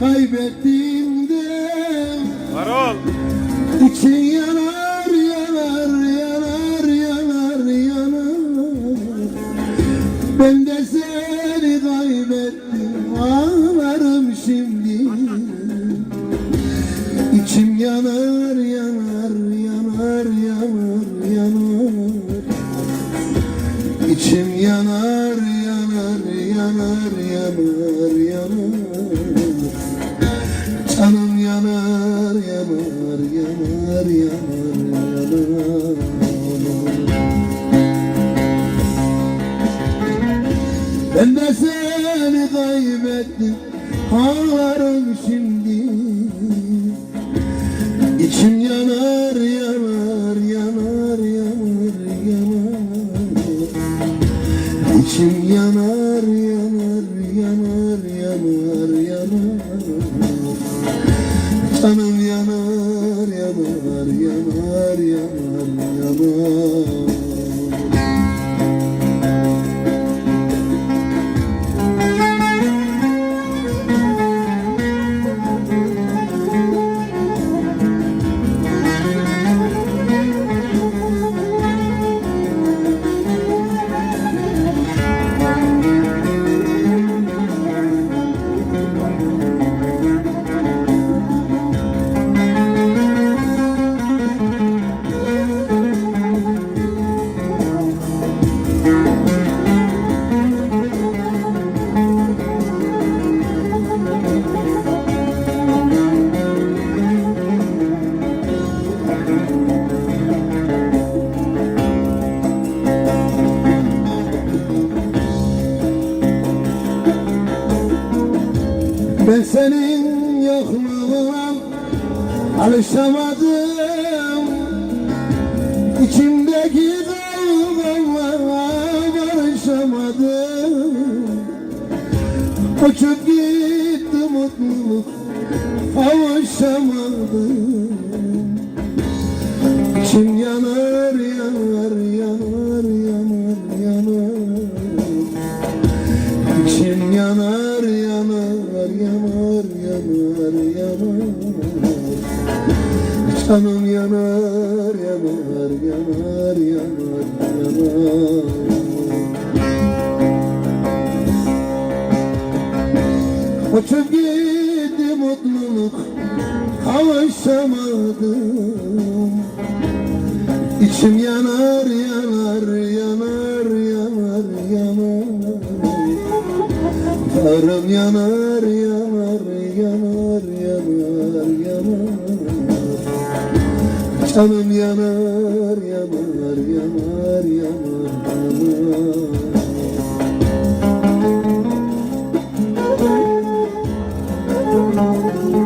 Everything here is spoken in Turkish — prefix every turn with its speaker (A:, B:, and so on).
A: kaybettim de.
B: Varol.
A: İçin yanar yanar yanar yanar yanar. Ben de seni kaybettim ağlarım şimdi. İçim yanar yanar yanar yanar yanar. İçim yanar yanar yanar yanar yanar Canım yanar yanar yanar yanar yanar. Ben de seni kaybettim ağlarım şimdi İçim yanar yanar yanar yanar yanar. Canım yanar yanar yanar yanar yanar Ben senin yokluğuna alışamadım. İçimdeki kavgalara barışamadım. Uçup gitti mutluluk kavuşamadım yanar yanar yanar. Canım yanar yanar yanar yanar yanar. Uçup gitti mutluluk kavuşamadım. İçim yanar yanar yanar yanar yanar. Karım yanar yanar yanar yanar yanar Canım yanar yanar yanar yanar, yanar. Thank you.